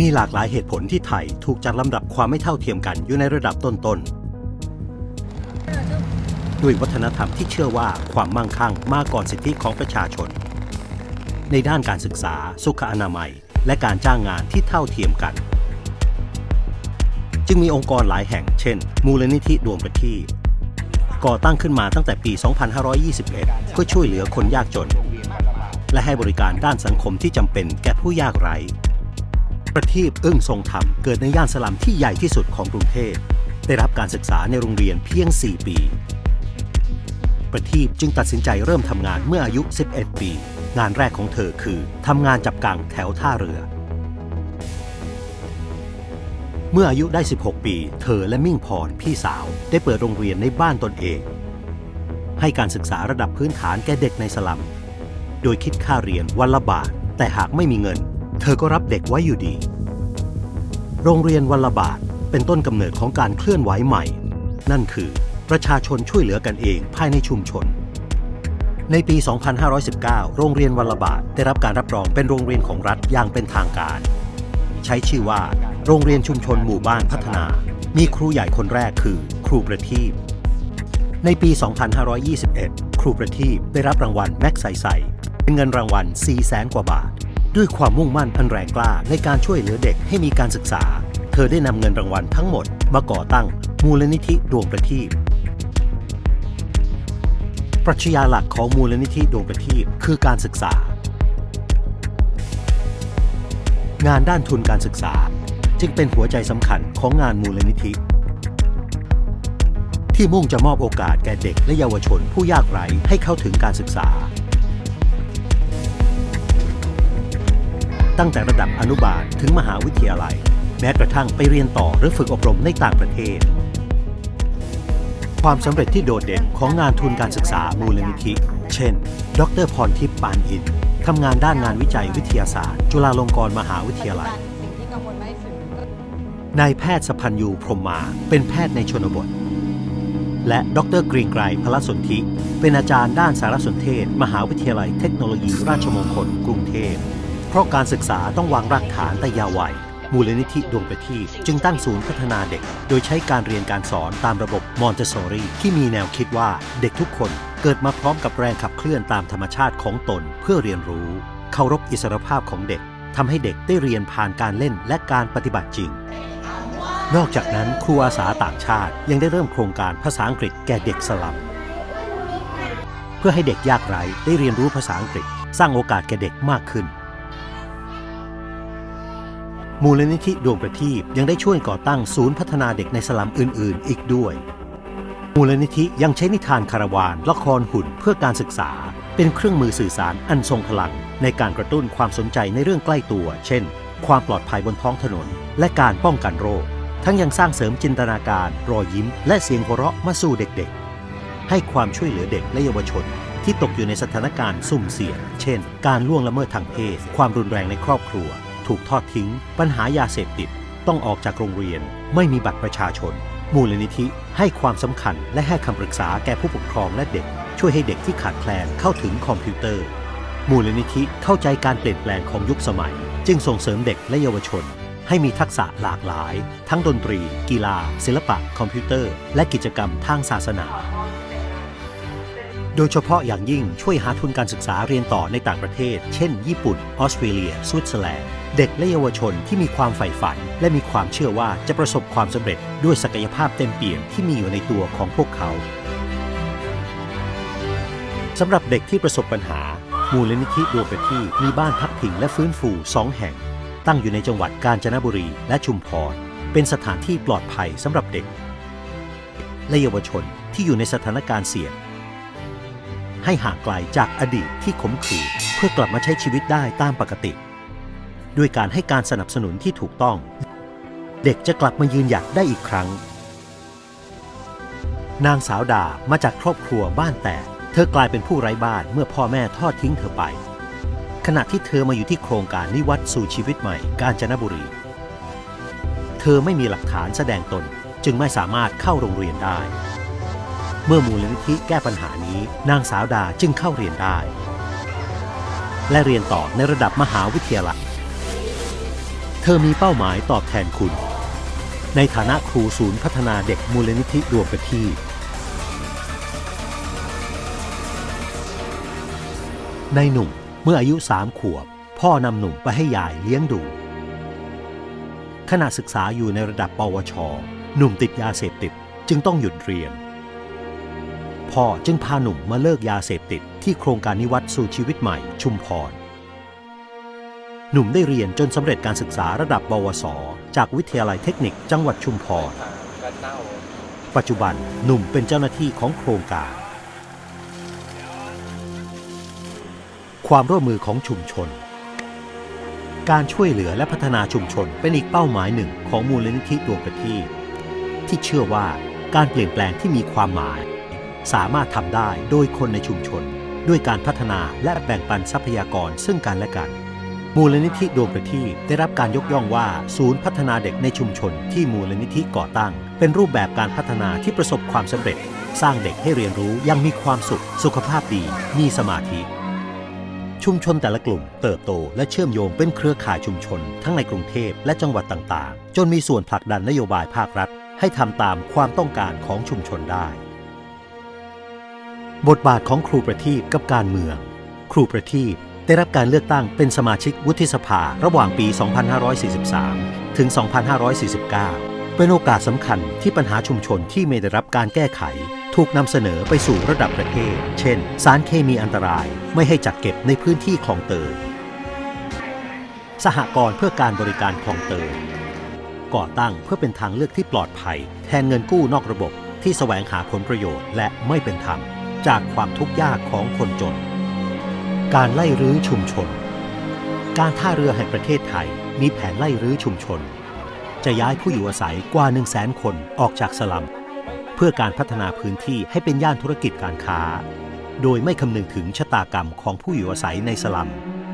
มีหลากหลายเหตุผลที่ไทยถูกจัดลำดับความไม่เท่าเทียมกันอยู่ในระดับต้นๆ ด้วยวัฒนธรรมที่เชื่อว่าความมั่งคั่งมาก่อนสิทธิของประชาชน ในด้านการศึกษา สุขอนามัย และการจ้างงานที่เท่าเทียมกัน จึงมีองค์กรหลายแห่ง เช่น มูลนิธิดวงประทีปก่อตั้งขึ้นมาตั้งแต่ปี 2521 เพื่อช่วยเหลือคนยากจน และให้บริการด้านสังคมที่จำเป็นแก่ผู้ยากไร้ ประทีปอึ้งทรงธรรมเกิดในย่านสลัมที่ใหญ่ที่สุดของกรุงเทพ ได้รับการศึกษาในโรงเรียนเพียง 4 ปี ประทีปจึงตัดสินใจเริ่มทำงานเมื่ออายุ 11 ปี งานแรกของเธอคือทำงานจับกังแถวท่าเรือ เมื่ออายุได้ 16 ปี เธอและมิ่งพรพี่สาวได้เปิดโรงเรียนในบ้านตนเอง ให้การศึกษาระดับพื้นฐานแก่เด็กในสลัม โดยคิดค่าเรียนวันละบาทแต่หากไม่มีเงิน เธอก็รับเด็กไว้อยู่ดี โรงเรียนวัละบาทเป็นต้นกำเนิดของการเคลื่อนไหวใหม่ นั่นคือประชาชนช่วยเหลือกันเองภายในชุมชน ในปี 2519 โรงเรียนวัละบาทได้รับการรับรองเป็นโรงเรียนของรัฐอย่างเป็นทางการ ใช้ชื่อว่า โรงเรียนชุมชนหมู่บ้านพัฒนา มีครูใหญ่คนแรกคือ ครูประทีปในปี 2521 ครูประทีปได้รับรางวัลแม็กไซไซเป็นเงินรางวัล4 0 0แสนกว่าบาท ด้วยความมุ่งมั่นอันแรงกล้าในการช่วยเหลือเด็กให้มีการศึกษา เธอได้นำเงินรางวัลทั้งหมดมาก่อตั้งมูลนิธิดวงประทีปปรัชญาหลักของมูลนิธิดวงประทีปคือการศึกษา งานด้านทุนการศึกษา จึงเป็นหัวใจสำคัญของงานมูลนิธิ ที่มุ่งจะมอบโอกาสแก่เด็กและเยาวชนผู้ยากไร้ให้เข้าถึงการศึกษา ตั้งแต่ระดับอนุบาลถึงมหาวิทยาลัย แม้กระทั่งไปเรียนต่อหรือฝึกอบรมในต่างประเทศ ความสำเร็จที่โดดเด่นของงานทุนการศึกษามูลนิธิ เช่น ดรพรทิพย์ปานอินทำงานด้านงานวิจัยวิทยาศาสตร์ จุฬาลงกรณ์มหาวิทยาลัยนายแพทย์สพันยูพรหมมาเป็นแพทย์ในชนบท และดรกรีนไกรพลสนธิ เป็นอาจารย์ด้านสารสนเทศ มหาวิทยาลัยเทคโนโลยีราชมงคลกรุงเทพ เพราะการศึกษาต้องวางรากฐานแต่ยาวัย มูลนิธิดวงประทีปจึงตั้งศูนย์พัฒนาเด็ก โดยใช้การเรียนการสอนตามระบบมอนเตสซอรีที่มีแนวคิดว่าเด็กทุกคนเกิดมาพร้อมกับแรงขับเคลื่อนตามธรรมชาติของตนเพื่อเรียนรู้ เคารพอิสรภาพของเด็กทำให้เด็กได้เรียนผ่านการเล่นและการปฏิบัติจริง นอกจากนั้นครูอาสาต่างชาติยังได้เริ่มโครงการภาษาอังกฤษแก่เด็กสลัมเพื่อให้เด็กยากไร้ได้เรียนรู้ภาษาอังกฤษ สร้างโอกาสแก่เด็กมากขึ้น มูลนิธิดวงประทีปยังได้ช่วยก่อตั้งศูนย์พัฒนาเด็กในสลัมอื่น ๆ อีกด้วย มูลนิธิยังใช้นิทานคาราวาน ละครหุ่นเพื่อการศึกษา เป็นเครื่องมือสื่อสารอันทรงพลัง ในการกระตุ้นความสนใจในเรื่องใกล้ตัว เช่น ความปลอดภัยบนท้องถนน และการป้องกันโรค ทั้งยังสร้างเสริมจินตนาการ รอยยิ้ม และเสียงหัวเราะมาสู่เด็ก ๆ ให้ความช่วยเหลือเด็กและเยาวชนที่ตกอยู่ในสถานการณ์สุ่มเสี่ยง เช่น การล่วงละเมิดทางเพศ ความรุนแรงในครอบครัว ถูกทอดทิ้ง ปัญหายาเสพติด ต้องออกจากโรงเรียน ไม่มีบัตรประชาชน มูลนิธิให้ความสำคัญและให้คำปรึกษาแก่ผู้ปกครองและเด็ก ช่วยให้เด็กที่ขาดแคลนเข้าถึงคอมพิวเตอร์ มูลนิธิเข้าใจการเปลี่ยนแปลงของยุคสมัย จึงส่งเสริมเด็กและเยาวชน ให้มีทักษะหลากหลาย ทั้งดนตรี กีฬา ศิลปะ คอมพิวเตอร์ และกิจกรรมทางศาสนา โดยเฉพาะอย่างยิ่งช่วยหาทุนการศึกษาเรียนต่อในต่างประเทศ เช่น ญี่ปุ่น ออสเตรเลีย สวิตเซอร์แลนด์ เด็กและเยาวชนที่มีความใฝ่ฝัน และมีความเชื่อว่าจะประสบความสำเร็จด้วยศักยภาพเต็มเปี่ยมที่มีอยู่ในตัวของพวกเขาสำหรับเด็กที่ประสบปัญหา มูลนิธิดวงประทีมีบ้านพักพิงและฟื้นฟูสองแห่ง ตั้งอยู่ในจังหวัดกาญจนบุรีและชุมพร เป็นสถานที่ปลอดภัยสำหรับเด็ก และเยาวชนที่อยู่ในสถานการณ์เสี่ยง ให้ห่างไกลจากอดีตที่ขมขื่นเพื่อกลับมาใช้ชีวิตได้ตามปกติ ด้วยการให้การสนับสนุนที่ถูกต้อง เด็กจะกลับมายืนหยัดได้อีกครั้ง นางสาวดามาจากครอบครัวบ้านแตกเธอกลายเป็นผู้ไร้บ้านเมื่อพ่อแม่ทอดทิ้งเธอไป ขณะที่เธอมาอยู่ที่โครงการนิวัตสู่ชีวิตใหม่กาญจนบุรี เธอไม่มีหลักฐานแสดงตนจึงไม่สามารถเข้าโรงเรียนได้ เมื่อมูลนิธิแก้ปัญหานี้ นางสาวดาจึงเข้าเรียนได้ และเรียนต่อในระดับมหาวิทยาลัย เธอมีเป้าหมายตอบแทนคุณ ในฐานะครูศูนย์พัฒนาเด็กมูลนิธิดวงประทีปในหนุ่มเมื่ออายุสามขวบ พ่อนำหนุ่มไปให้ยายเลี้ยงดู ขณะศึกษาอยู่ในระดับปวช หนุ่มติดยาเสพติดจึงต้องหยุดเรียน พ่อจึงพาหนุ่มมาเลิกยาเสพติดที่โครงการนิวัตสู่ชีวิตใหม่ชุมพร หนุ่มได้เรียนจนสำเร็จการศึกษาระดับปวส จากวิทยาลัยเทคนิคจังหวัดชุมพร ปัจจุบันหนุ่มเป็นเจ้าหน้าที่ของโครงการ ความร่วมมือของชุมชน การช่วยเหลือและพัฒนาชุมชนเป็นอีกเป้าหมายหนึ่งของมูลนิธิดวงประทีปที่เชื่อว่าการเปลี่ยนแปลงที่มีความหมาย สามารถทำได้โดยคนในชุมชน ด้วยการพัฒนาและแบ่งปันทรัพยากรซึ่งกันและกัน มูลนิธิดวงประทีปได้รับการยกย่องว่า ศูนย์พัฒนาเด็กในชุมชนที่มูลนิธิก่อตั้ง เป็นรูปแบบการพัฒนาที่ประสบความสำเร็จ สร้างเด็กให้เรียนรู้ยังมีความสุข สุขภาพดี มีสมาธิ ชุมชนแต่ละกลุ่ม เติบโต และเชื่อมโยงเป็นเครือข่ายชุมชน ทั้งในกรุงเทพและจังหวัดต่างๆ จนมีส่วนผลักดันนโยบายภาครัฐ ให้ทำตามความต้องการของชุมชนได้ บทบาทของครูประทีปกับการเมือง ครูประทีปได้รับการเลือกตั้งเป็นสมาชิกวุฒิสภาระหว่างปี 2543 ถึง 2549 เป็นโอกาสสำคัญที่ปัญหาชุมชนที่ไม่ได้รับการแก้ไข ถูกนำเสนอไปสู่ระดับประเทศ เช่น สารเคมีอันตรายไม่ให้จัดเก็บในพื้นที่คลองเตยสหกรณ์เพื่อการบริการคลองเตยก่อตั้งเพื่อเป็นทางเลือกที่ปลอดภัย แทนเงินกู้นอกระบบที่แสวงหาผลประโยชน์และไม่เป็นธรรม จากความทุกข์ยากของคนจน การไล่รื้อชุมชน การท่าเรือแห่งประเทศไทยมีแผนไล่รื้อชุมชน จะย้ายผู้อยู่อาศัยกว่า 1 0 0 0 0แสนคนออกจากสลัม เพื่อการพัฒนาพื้นที่ให้เป็นย่านธุรกิจการค้า โดยไม่คำนึงถึงชะตากรรมของผู้อยู่อาศัยในสลัม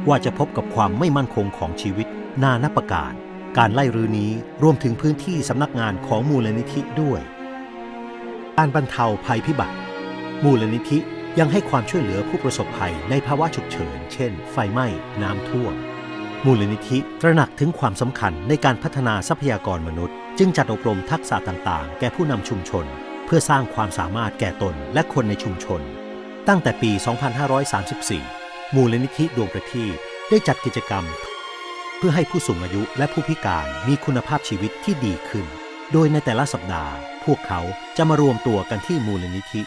ว่าจะพบกับความไม่มั่นคงของชีวิตนานับประการ การไล่รื้อนี้รวมถึงพื้นที่สำนักงานของมูลนิธิด้วย การบรรเทาภัยพิบัติ มูลนิธิยังให้ความช่วยเหลือผู้ประสบภัยในภาวะฉุกเฉิน เช่น ไฟไหม้ น้ำท่วม มูลนิธิตระหนักถึงความสำคัญในการพัฒนาทรัพยากรมนุษย์ จึงจัดอบรมทักษะต่างๆ แก่ผู้นำชุมชน เพื่อสร้างความสามารถแก่ตนและคนในชุมชน ตั้งแต่ปี 2534 มูลนิธิดวงประทีปได้จัดกิจกรรม เพื่อให้ผู้สูงอายุและผู้พิการมีคุณภาพชีวิตที่ดีขึ้น โดยในแต่ละสัปดาห์ พวกเขาจะมารวมตัวกันที่มูลนิธิ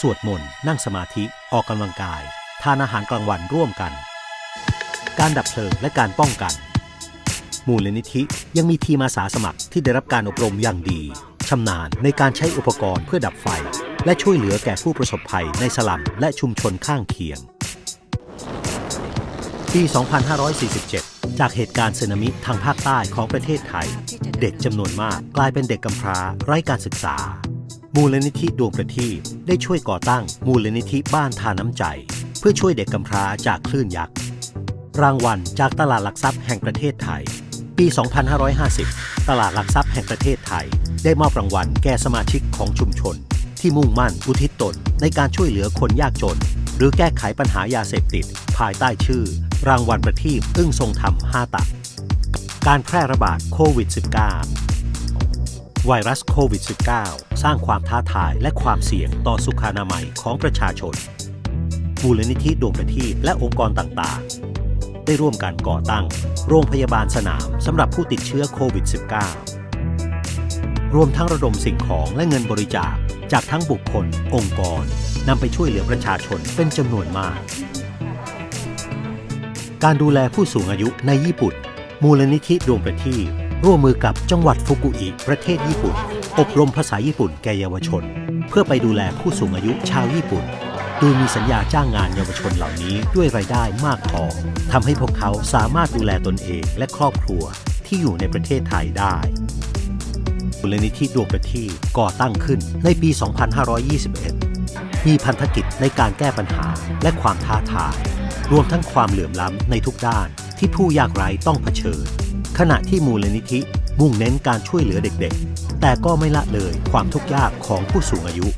สวดมนต์ นั่งสมาธิ ออกกำลังกาย ทานอาหารกลางวันร่วมกัน การดับเพลิงและการป้องกัน มูลนิธิยังมีทีมอาสาสมัครที่ได้รับการอบรมอย่างดีชำนาญในการใช้อุปกรณ์เพื่อดับไฟ และช่วยเหลือแก่ผู้ประสบภัยในสลัมและชุมชนข้างเคียง ปี 2547 จากเหตุการณ์สึนามิทางภาคใต้ของประเทศไทย เด็กจำนวนมากกลายเป็นเด็กกำพร้าไร้การศึกษา มูลนิธิดวงประทีปได้ช่วยก่อตั้งมูลนิธิบ้านทาน้ำใจ เพื่อช่วยเด็กกำพร้าจากคลื่นยักษ์ รางวัลจากตลาดหลักทรัพย์แห่งประเทศไทย ปี 2550 ตลาดหลักทรัพย์แห่งประเทศไทย ได้มอบรางวัลแก่สมาชิกของชุมชน ที่มุ่งมั่นอุทิศตนในการช่วยเหลือคนยากจน หรือแก้ไขปัญหายาเสพติด ภายใต้ชื่อ รางวัลประทีปอึ้งทรงธรรม 5 ตักการแพร่ระบาดโควิด -19 ไวรัสโควิด -19 สร้างความท้าทายและความเสี่ยงต่อสุขอนามัยของประชาชน มูลนิธิดวงประทีปและองค์กรต่างๆ ได้ร่วมกันก่อตั้ง โรงพยาบาลสนามสำหรับผู้ติดเชื้อโควิด -19 รวมทั้งระดมสิ่งของและเงินบริจาคจากทั้งบุคคล องค์กรนำไปช่วยเหลือประชาชนเป็นจำนวนมาก การดูแลผู้สูงอายุในญี่ปุ่น มูลนิธิดวงประทีป ร่วมมือกับจังหวัดฟุกุอิประเทศญี่ปุ่น อบรมภาษาญี่ปุ่นแก่เยาวชน เพื่อไปดูแลผู้สูงอายุชาวญี่ปุ่น โดยมีสัญญาจ้างงานเยาวชนเหล่านี้ด้วยรายได้มากพอทำให้พวกเขาสามารถดูแลตนเองและครอบครัวที่อยู่ในประเทศไทยได้มูลนิธิดวงประทีปก่อตั้งขึ้นในปี 2521 มีพันธกิจในการแก้ปัญหาและความท้าทาย รวมทั้งความเหลื่อมล้ำในทุกด้านที่ผู้ยากไร้ต้องเผชิญ ขณะที่มูลนิธิมุ่งเน้นการช่วยเหลือเด็กๆ แต่ก็ไม่ละเลยความทุกข์ยากของผู้สูงอายุ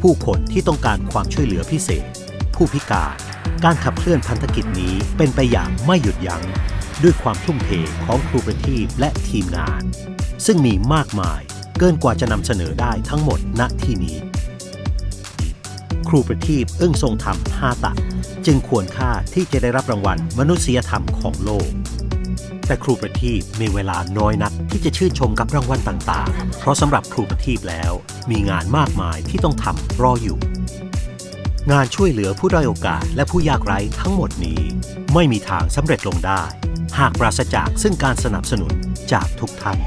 ผู้คนที่ต้องการความช่วยเหลือพิเศษ ผู้พิการ การขับเคลื่อนพันธกิจนี้เป็นไปอย่างไม่หยุดยัง้ง ด้วยความทุ่มเทของครูประทีปและทีมงาน ซึ่งมีมากมายเกินกว่าจะนำเสนอได้ทั้งหมดณที่นี้ ครูประทีปอึ้งทรงธรรมห้าตักจึงควรค่าที่จะได้รับรางวัลมนุษยธรรมของโลก แต่ครูประทีปมีเวลาน้อยนักที่จะชื่นชมกับรางวัลต่างๆ เพราะสำหรับครูประทีปแล้ว มีงานมากมายที่ต้องทำรออยู่ งานช่วยเหลือผู้ด้อยโอกาสและผู้ยากไร้ทั้งหมดนี้ ไม่มีทางสำเร็จลงได้ หากปราศจากซึ่งการสนับสนุนจากทุกท่าน